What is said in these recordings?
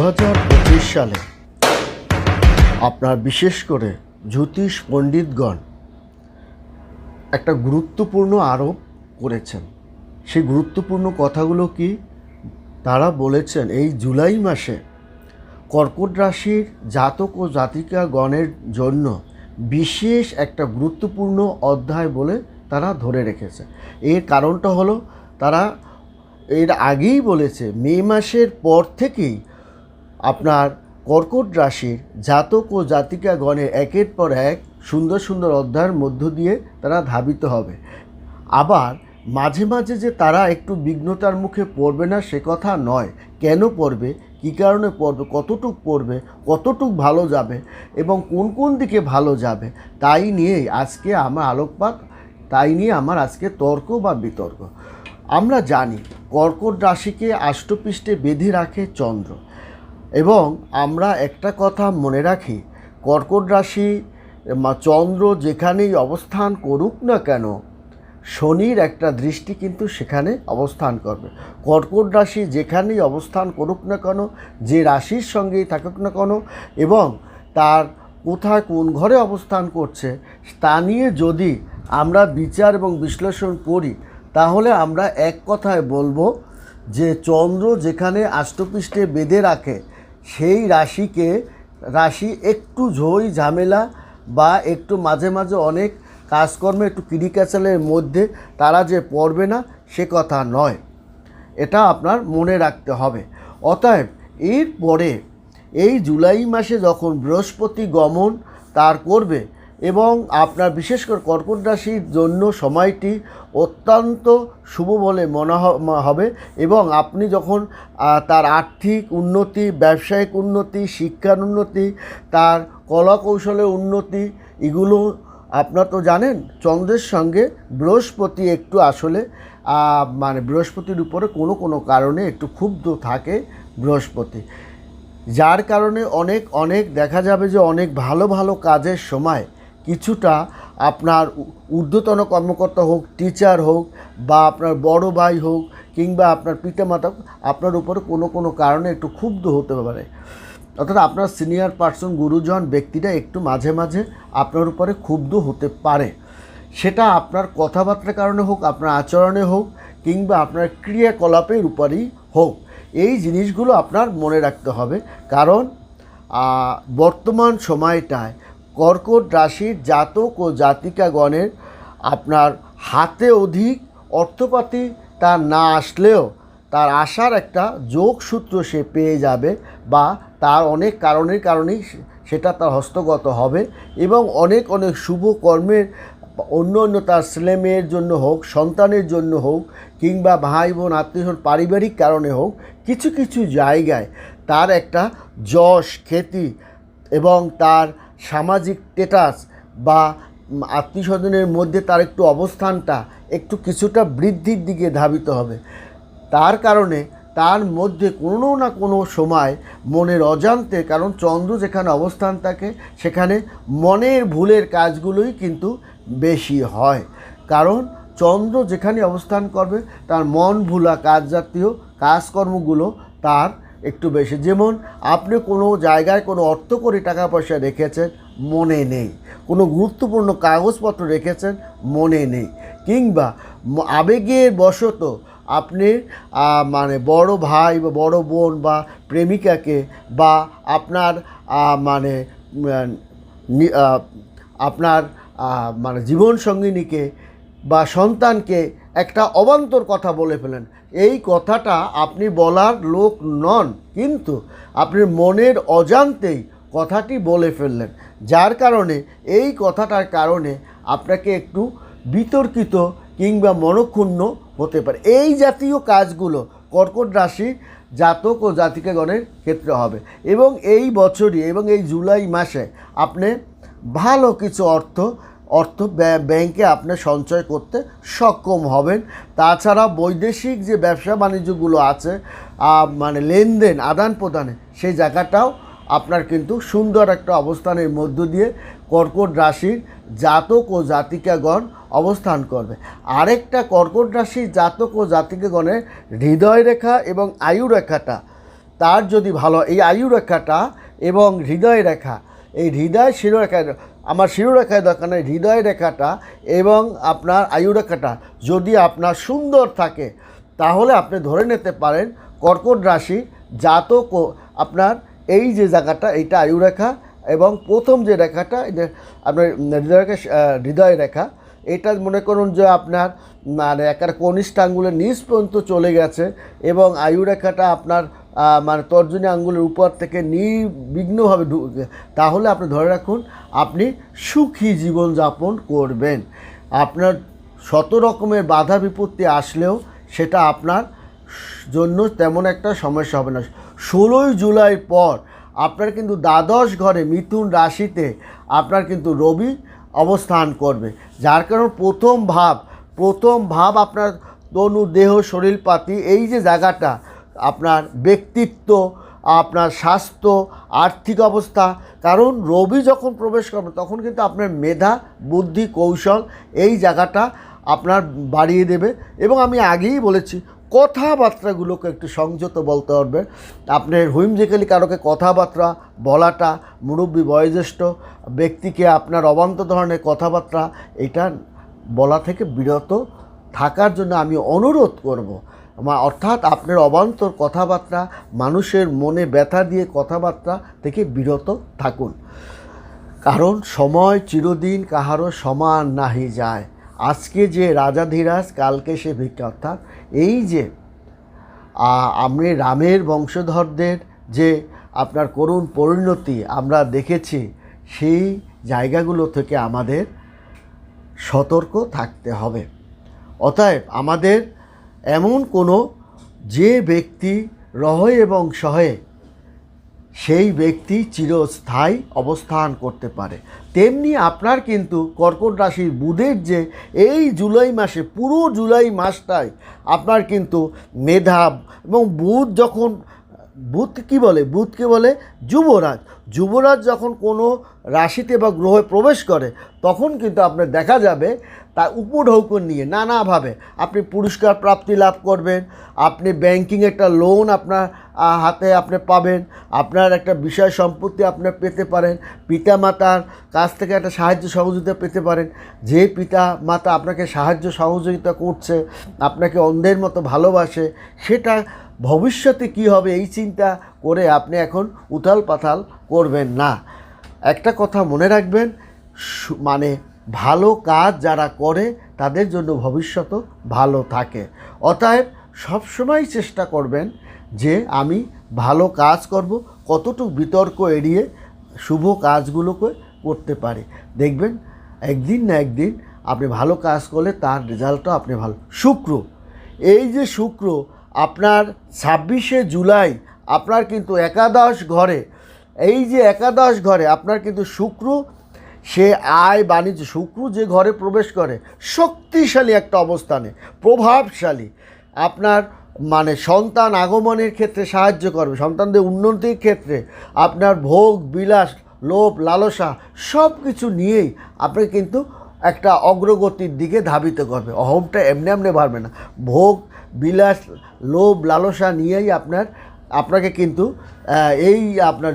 পঁচিশ সালে আপনার বিশেষ করে জ্যোতিষ পণ্ডিতগণ একটা গুরুত্বপূর্ণ আরোপ করেছেন। সেই গুরুত্বপূর্ণ কথাগুলো কি? তারা বলেছেন, এই জুলাই মাসে কর্কট রাশির জাতক ও জাতিকাগণের জন্য বিশেষ একটা গুরুত্বপূর্ণ অধ্যায় বলে তারা ধরে রেখেছে। এর কারণটা হলো, তারা এর আগেই বলেছে, মে মাসের পর থেকেই আপনার কর্কট রাশির জাতক ও জাতিকাগণের একের পর এক সুন্দর সুন্দর অধ্যায়ের মধ্য দিয়ে তারা ধাবিত হবে। আবার মাঝে মাঝে যে তারা একটু বিঘ্নতার মুখে পড়বে না সে কথা নয়। কেন পড়বে? কী কারণে পড়বে? কতটুক পড়বে? কতটুক ভালো যাবে? এবং কোন কোন দিকে ভালো যাবে? তাই নিয়েই আজকে আমার আলোকপাত, তাই নিয়ে আমার আজকে তর্ক বা বিতর্ক। আমরা জানি, কর্কট রাশিকে আষ্টপৃষ্ঠে বেঁধে রাখে চন্দ্র। এবং আমরা একটা কথা মনে রাখি, কর্কট রাশি চন্দ্র যেখানেই অবস্থান করুক না কেন, শনির একটা দৃষ্টি কিন্তু সেখানে অবস্থান করবে। কর্কট রাশি যেখানেই অবস্থান করুক না কেন, যে রাশির সঙ্গেই থাকুক না কেন এবং তার কোথায় কোন ঘরে অবস্থান করছে, তা নিয়ে যদি আমরা বিচার এবং বিশ্লেষণ করি, তাহলে আমরা এক কথায় বলব যে চন্দ্র যেখানে আষ্টপৃষ্ঠে বেঁধে রাখে সেই রাশিকে, রাশি একটু ঝই, ঝামেলা বা একটু মাঝে মাঝে অনেক কাজকর্মে, একটু কিরিকাচালের মধ্যে তারা যে পড়বে না, সে কথা নয়। এটা আপনার মনে রাখতে হবে। অতএব এরপরে এই জুলাই মাসে যখন বৃহস্পতি গমন, তার করবে এবং আপনার বিশেষ করে কর্কট রাশির জন্য সময়টি অত্যন্ত শুভ বলে মনে হবে এবং আপনি যখন তার আর্থিক উন্নতি, ব্যবসায়িক উন্নতি, শিক্ষার উন্নতি, তার কলা কৌশলের উন্নতি, এগুলো আপনার তো জানেন, চন্দ্রের সঙ্গে বৃহস্পতি একটু আসলে মানে বৃহস্পতির উপরে কোনো কোনো কারণে একটু ক্ষুব্ধ থাকে বৃহস্পতি। যার কারণে অনেক অনেক দেখা যাবে যে অনেক ভালো ভালো কাজের সময় কিছুটা আপনার ঊর্ধ্বতন কর্মকর্তা হোক, টিচার হোক, বা আপনার বড় ভাই হোক, কিংবা আপনার পিতামাতা, আপনার উপরে কোনো কোনো কারণে একটু ক্ষুব্ধ হতে পারে। অর্থাৎ আপনার সিনিয়র পার্সন, গুরুজন, ব্যক্তিরা একটু মাঝে মাঝে আপনার উপরে ক্ষুব্ধ হতে পারে। সেটা আপনার কথাবার্তার কারণে হোক, আপনার আচরণে হোক, কিংবা আপনার ক্রিয়াকলাপের উপরেই হোক। এই জিনিসগুলো আপনার মনে রাখতে হবে। কারণ বর্তমান সময়টায় কর্কট রাশির জাতক ও জাতিকাগণের আপনার হাতে অধিক অর্থপাতি তার না আসলেও তার আসার একটা যোগসূত্র সে পেয়ে যাবে বা তার অনেক কারণের কারণেই সেটা তার হস্তগত হবে এবং অনেক অনেক শুভ কর্মের অন্য অন্য তার ছেলে মেয়ের জন্য হোক, সন্তানের জন্য হোক কিংবা ভাই বোন, আত্মীয় পারিবারিক কারণে হোক, কিছু কিছু জায়গায় তার একটা যশ, খ্যাতি এবং তার সামাজিক স্টেটাস বা আত্মীয় স্বজনের মধ্যে তার একটু অবস্থানটা একটু কিছুটা বৃদ্ধির দিকে ধাবিত হবে। তার কারণে তার মধ্যে কোনো না কোনো সময় মনের অজান্তে, কারণ চন্দ্র যেখানে অবস্থান থাকে, সেখানে মনের ভুলের কাজগুলোই কিন্তু বেশি হয়। কারণ চন্দ্র যেখানে অবস্থান করবে, তার মন ভুলা কাজ জাতীয় কাজকর্মগুলো তার একটু বেশি। যেমন আপনি কোনো জায়গায় কোনো অর্থ করে টাকা পয়সা রেখেছেন, মনে নেই। কোনো গুরুত্বপূর্ণ কাগজপত্র রেখেছেন, মনে নেই। কিংবা আবেগের বশত আপনি মানে বড় ভাই বা বড় বোন বা প্রেমিকাকে বা আপনার মানে আপনার মানে জীবনসঙ্গিনীকে বা সন্তানকে একটা অবান্তর কথা বলে ফেলেন। এই কথাটা আপনি বলার লোক নন, কিন্তু আপনি মনের অজান্তেই কথাটি বলে ফেললেন। যার কারণে এই কথাটার কারণে আপনাকে একটু বিতর্কিত কিংবা মনক্ষুণ্ণ হতে পারে। এই জাতীয় কাজগুলো কর্কট রাশি জাতক ও জাতিকাগণের ক্ষেত্রে হবে এবং এই বছরই এবং এই জুলাই মাসে আপনি ভালো কিছু অর্থ অর্থ ব্যা- ব্যাংকে আপনি সঞ্চয় করতে সক্ষম হবেন। তাছাড়া বৈদেশিক যে ব্যবসা বাণিজ্যগুলো আছে মানে লেনদেন, আদান প্রদানে, সেই জায়গাটাও আপনার কিন্তু সুন্দর একটা অবস্থানের মধ্য দিয়ে কর্কট রাশির জাতক ও জাতিকাগণ অবস্থান করবে। আরেকটা কর্কট রাশির জাতক ও জাতিকাগণের হৃদয় রেখা এবং আয়ু রেখাটা, তার যদি ভালো, এই আয়ু রেখাটা এবং হৃদয় রেখা, এই হৃদয় শিরোরেখা আমার শিরোরেখায় দরকার নেই হৃদয় রেখাটা এবং আপনার আয়ু রেখাটা যদি আপনার সুন্দর থাকে, তাহলে আপনি ধরে নিতে পারেন কর্কট রাশি জাতক আপনার এই যে জায়গাটা, এইটা আয়ু রেখা এবং প্রথম যে রেখাটা আপনার হৃদয় রেখা হৃদয় রেখা, এটা মনে করুন যে আপনার মানে একার কনিষ্ঠ আঙ্গুলের নিচ পর্যন্ত চলে গেছে এবং আয়ু রেখাটা আপনার মানে তর্জনী আঙ্গুলের উপর থেকে নির্বিঘ্নভাবে তাহলে আপনি ধরে রাখুন, আপনি সুখী জীবনযাপন করবেন। আপনার শত রকমের বাধা বিপত্তি আসলেও সেটা আপনার জন্য তেমন একটা সমস্যা হবে না। ষোলোই জুলাই পর আপনার কিন্তু দ্বাদশ ঘরে মিথুন রাশিতে আপনার কিন্তু রবি অবস্থান করবে। যার কারণ প্রথম ভাব প্রথম ভাব আপনার তনু, দেহ, শরীরপাতি, এই যে জায়গাটা আপনার ব্যক্তিত্ব, আপনার স্বাস্থ্য, আর্থিক অবস্থা। কারণ রবি যখন প্রবেশ করবে তখন কিন্তু আপনার মেধা, বুদ্ধি, কৌশল এই জায়গাটা আপনার বাড়িয়ে দেবে। এবং আমি আগেই বলেছি, কথাবার্তাগুলোকে একটু সংযত বলতে পারবে আপনার হুইমজিক্যালি কারোকে কথাবার্তা বলাটা, মুরব্বী, বয়োজ্যেষ্ঠ ব্যক্তিকে আপনার অবান্ত ধরনের কথাবার্তা, এটা বলা থেকে বিরত থাকার জন্য আমি অনুরোধ করব। অর্থাৎ আপনার অবান্তর কথাবার্তা, মানুষের মনে ব্যথা দিয়ে কথাবার্তা থেকে বিরত থাকুন। কারণ সময় চিরদিন কাহারও সমান নাহি যায়। আজকে যে রাজাধিরাজ কালকে সে ভিক্ষা। অর্থাৎ এই যে, আ- আমি রামের বংশধরদের যে আপনার করুণ পরিণতি আমরা দেখেছি, সেই জায়গাগুলো থেকে আমাদের সতর্ক থাকতে হবে। অতএব আমাদের এমন কোনো যে ব্যক্তি রহে এবং সহে, সেই ব্যক্তি চিরস্থায়ী অবস্থান করতে পারে। তেমনি আপনার কিন্তু কর্কট রাশির বুধের যে এই জুলাই মাসে, পুরো জুলাই মাসটায় আপনার কিন্তু মেধা এবং বুধ যখন বুধ কি বলে? বুধকে বলে যুবরাজ। যুবরাজ যখন কোনো রাশিতে বা গ্রহে প্রবেশ করে, তখন কিন্তু আপনার দেখা যাবে তার উপঢৌকন নিয়ে নানাভাবে। আপনি পুরস্কার প্রাপ্তি লাভ করবেন, আপনি ব্যাংকিং একটা লোন আপনার হাতে আপনি পাবেন, আপনার একটা বিষয় সম্পত্তি আপনার পেতে পারেন পিতা মাতার কাছ থেকে একটা সাহায্য সহযোগিতা পেতে পারেন। যে পিতা মাতা আপনাকে সাহায্য সহযোগিতা করছে, আপনাকে অন্ধের মতো ভালোবাসে, সেটা ভবিষ্যতে কি হবে এই চিন্তা করে আপনি এখন উথাল পাথাল করবেন না। একটা কথা মনে রাখবেন মানে ভালো কাজ যারা করে, তাদের জন্য ভবিষ্যতও ভালো থাকে। অতএব সবসময় চেষ্টা করবেন যে আমি ভালো কাজ করব, কতটুকু বিতর্ক এড়িয়ে শুভ কাজগুলোকে করতে পারি। দেখবেন, একদিন না একদিন আপনি ভালো কাজ করলে তার রেজাল্টও আপনি ভালো। শুক্র, এই যে শুক্র, আপনার ছাব্বিশে জুলাই আপনার কিন্তু একাদশ ঘরে, এই যে একাদশ ঘরে আপনার কিন্তু শুক্র, সে আয় বাণিজ্য, শুক্র যে ঘরে প্রবেশ করে, শক্তিশালী একটা অবস্থানে, প্রভাবশালী। আপনার মানে সন্তান আগমনের ক্ষেত্রে সাহায্য করবে, সন্তানদের উন্নতির ক্ষেত্রে আপনার ভোগ, বিলাস, লোভ, লালসা সব কিছু নিয়েই আপনি কিন্তু একটা অগ্রগতির দিকে ধাবিত করবে। অহমটা এমনি এমনি বাড়বে না। ভোগ, বিলাস, লোভ, লালসা নিয়েই আপনার আপনাকে কিন্তু এই আপনার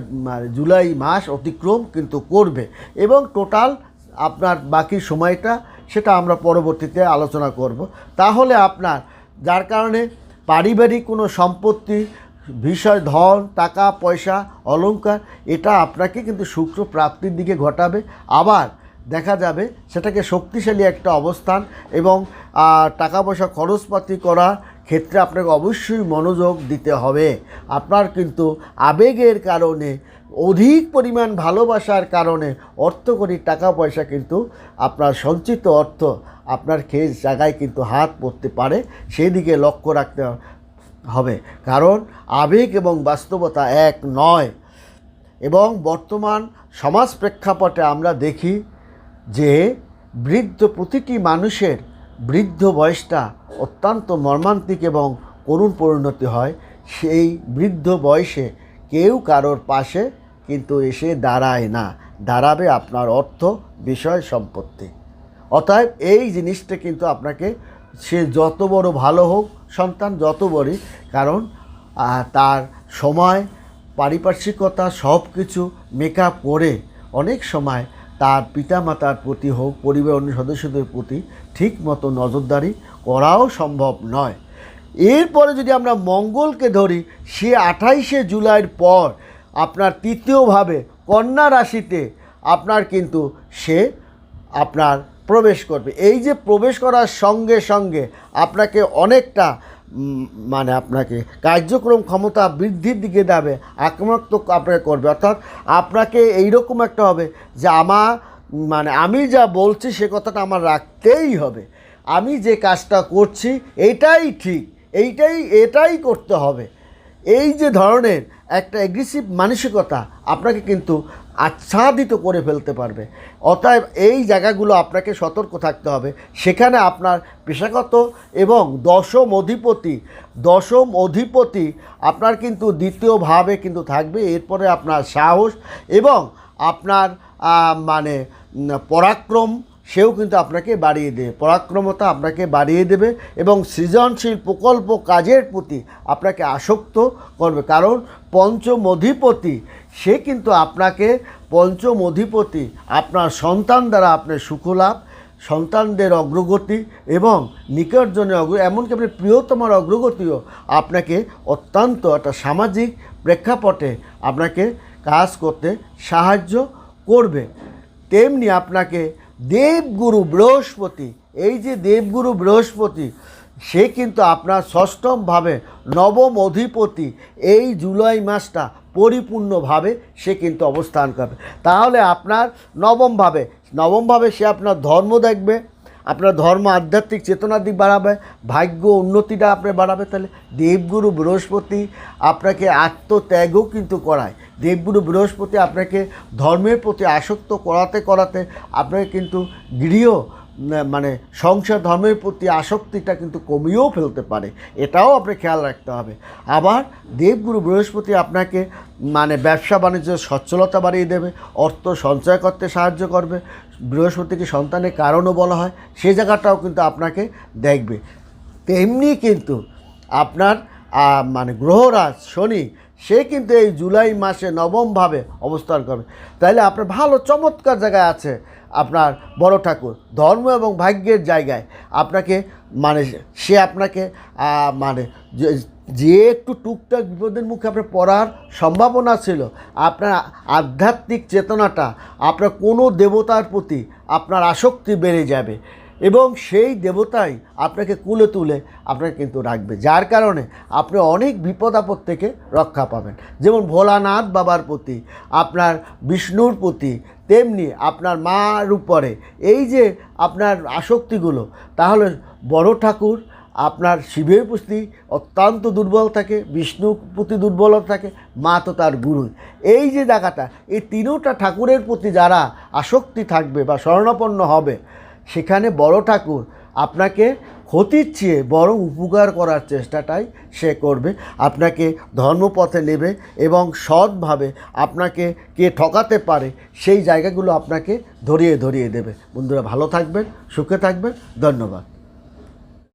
জুলাই মাস অতিক্রম কিন্তু করবে। এবং টোটাল আপনার বাকি সময়টা সেটা আমরা পরবর্তীতে আলোচনা করব। তাহলে আপনার, যার কারণে পারিবারিক কোনো সম্পত্তি, বিষয়, ধন, টাকা, পয়সা, অলংকার, এটা আপনাকে কিন্তু শুক্র প্রাপ্তির দিকে ঘটাবে। আবার দেখা যাবে সেটাকে শক্তিশালী একটা অবস্থান এবং টাকা পয়সা খরচপাতি করার ক্ষেত্রে আপনাকে অবশ্যই মনোযোগ দিতে হবে। আপনার কিন্তু আবেগের কারণে, অধিক পরিমাণ ভালোবাসার কারণে অর্থকরী টাকা পয়সা কিন্তু আপনার সঞ্চিত অর্থ আপনার খেয়ে জায়গায় কিন্তু হাত পড়তে পারে। সেই দিকে লক্ষ্য রাখতে হবে। কারণ আবেগ এবং বাস্তবতা এক নয়। এবং বর্তমান সমাজ প্রেক্ষাপটে আমরা দেখি যে বৃদ্ধ প্রতিটি মানুষের বৃদ্ধ বয়সটা অত্যন্ত মর্মান্তিক এবং করুণ পরিণতি হয়। সেই বৃদ্ধ বয়সে কেউ কারোর পাশে কিন্তু এসে দাঁড়ায় না। দাঁড়াবে আপনার অর্থ, বিষয়, সম্পত্তি। অতএব এই জিনিসটা কিন্তু আপনাকে, সে যত বড় ভালো হোক, সন্তান যত বড়ই, কারণ তার সময়, পারিপার্শ্বিকতা সব কিছু মেকআপ করে অনেক সময় তার পিতামাতার প্রতি হোক পরিবার অন্য সদস্যদের প্রতি ঠিক মতো নজরদারি করাও সম্ভব নয়। এরপরে যদি আমরা মঙ্গলকে ধরি, সে আঠাইশে জুলাইয়ের পর আপনার তৃতীয়ভাবে কন্যা রাশিতে আপনার কিন্তু সে আপনার প্রবেশ করবে। এই যে প্রবেশ করার সঙ্গে সঙ্গে আপনাকে অনেকটা মানে আপনাকে। কার্যক্রম ক্ষমতা বৃদ্ধির দিকে যাবে, আক্রমণাত্মক আপনাকে করবে। অর্থাৎ আপনাকে এইরকম একটা হবে যে আমার মানে আমি যা বলছি সে কথাটা আমার রাখতেই হবে। আমি যে কাজটা করছি এটাই ঠিক, এইটাই, এটাই করতে হবে। এই যে ধরনের একটা অ্যাগ্রেসিভ মানসিকতা আপনাকে কিন্তু আচ্ছাদিত করে ফেলতে পারবে। অতএব এই জায়গাগুলো আপনাকে সতর্ক থাকতে হবে। সেখানে আপনার পেশাগত এবং দশম অধিপতি দশম অধিপতি আপনার কিন্তু দ্বিতীয়ভাবে কিন্তু থাকবে। এরপরে আপনার সাহস এবং আপনার মানে পরাক্রম সেও কিন্তু আপনাকে বাড়িয়ে দেবে। পরাক্রমতা আপনাকে বাড়িয়ে দেবে এবং সৃজনশীল প্রকল্প কাজের প্রতি আপনাকে আসক্ত করবে। কারণ পঞ্চম অধিপতি সে কিন্তু আপনাকে পঞ্চম অধিপতি আপনার সন্তান দ্বারা আপনার সুখলাভ, সন্তানদের অগ্রগতি এবং নিকটজনের অগ্র, এমনকি আপনার প্রিয়তমার অগ্রগতিও আপনাকে অত্যন্ত একটা সামাজিক প্রেক্ষাপটে আপনাকে কাজ করতে সাহায্য করবে। তেমনি আপনাকে দেবগুরু বৃহস্পতি, এই যে দেবগুরু বৃহস্পতি, সে কিন্তু আপনার ষষ্ঠমভাবে নবম অধিপতি, এই জুলাই মাসটা পরিপূর্ণভাবে সে কিন্তু অবস্থান করবে। তাহলে আপনার নবমভাবে নবমভাবে সে আপনার ধর্ম দেখবে আপনার ধর্ম, আধ্যাত্মিক চেতনার দিক বাড়াবে, ভাগ্য উন্নতিটা আপনি বাড়াবে, তাহলে দেবগুরু বৃহস্পতি আপনাকে আত্মত্যাগও কিন্তু করায়। দেবগুরু বৃহস্পতি আপনাকে ধর্মের প্রতি আসক্ত করাতে করাতে আপনাকে কিন্তু গৃহ মানে সংসার ধর্মের প্রতি আসক্তিটা কিন্তু কমিয়েও ফেলতে পারে। এটাও আপনাকে খেয়াল রাখতে হবে। আবার দেবগুরু বৃহস্পতি আপনাকে মানে ব্যবসা বাণিজ্যের সচ্ছলতা বাড়িয়ে দেবে, অর্থ সঞ্চয় করতে সাহায্য করবে, বৃহস্পতিকে সন্তানের কারণও বলা হয় সেই জায়গাটাও কিন্তু আপনাকে দেখবে। তেমনি কিন্তু আপনার মানে গ্রহরাজ শনি, সে কিন্তু এই জুলাই মাসে নবমভাবে অবস্থান করবে। তাইলে আপনার ভালো চমৎকার জায়গায় আছে। আপনার বড় ঠাকুর। ধর্ম এবং ভাগ্যের জায়গায় আপনাকে মানে সে আপনাকে মানে যে- একটু টুকটাক বিপদের মুখে আপনার পড়ার সম্ভাবনা ছিল, আপনার আধ্যাত্মিক চেতনাটা, আপনার কোনো দেবতার প্রতি আপনার আসক্তি বেড়ে যাবে এবং সেই দেবতাই আপনাকে কুলে তুলে আপনাকে কিন্তু রাখবে, যার কারণে আপনি অনেক বিপদ আপদ থেকে রক্ষা পাবেন। যেমন ভোলানাথ বাবার প্রতি, আপনার বিষ্ণুর প্রতি তেমনি আপনার মার উপরে। এই যে আপনার আসক্তিগুলো, তাহলে বড় ঠাকুর আপনার শিবের প্রতি অত্যন্ত দুর্বল থাকে, বিষ্ণুর প্রতি দুর্বলতা থাকে, মা তো তার গুরু। এই যে জায়গাটা, এই তিনোটা ঠাকুরের প্রতি যারা আসক্তি থাকবে বা স্বর্ণাপন্ন হবে, সেখানে বড় ঠাকুর আপনাকে ক্ষতির চেয়ে বরং উপকার করার চেষ্টাটাই সে করবে। আপনাকে ধর্মপথে নেবে এবং সৎভাবে আপনাকে কে ঠকাতে পারে সেই জায়গাগুলো আপনাকে ধরিয়ে ধরিয়ে দেবে। বন্ধুরা ভালো থাকবেন, সুখে থাকবেন। ধন্যবাদ।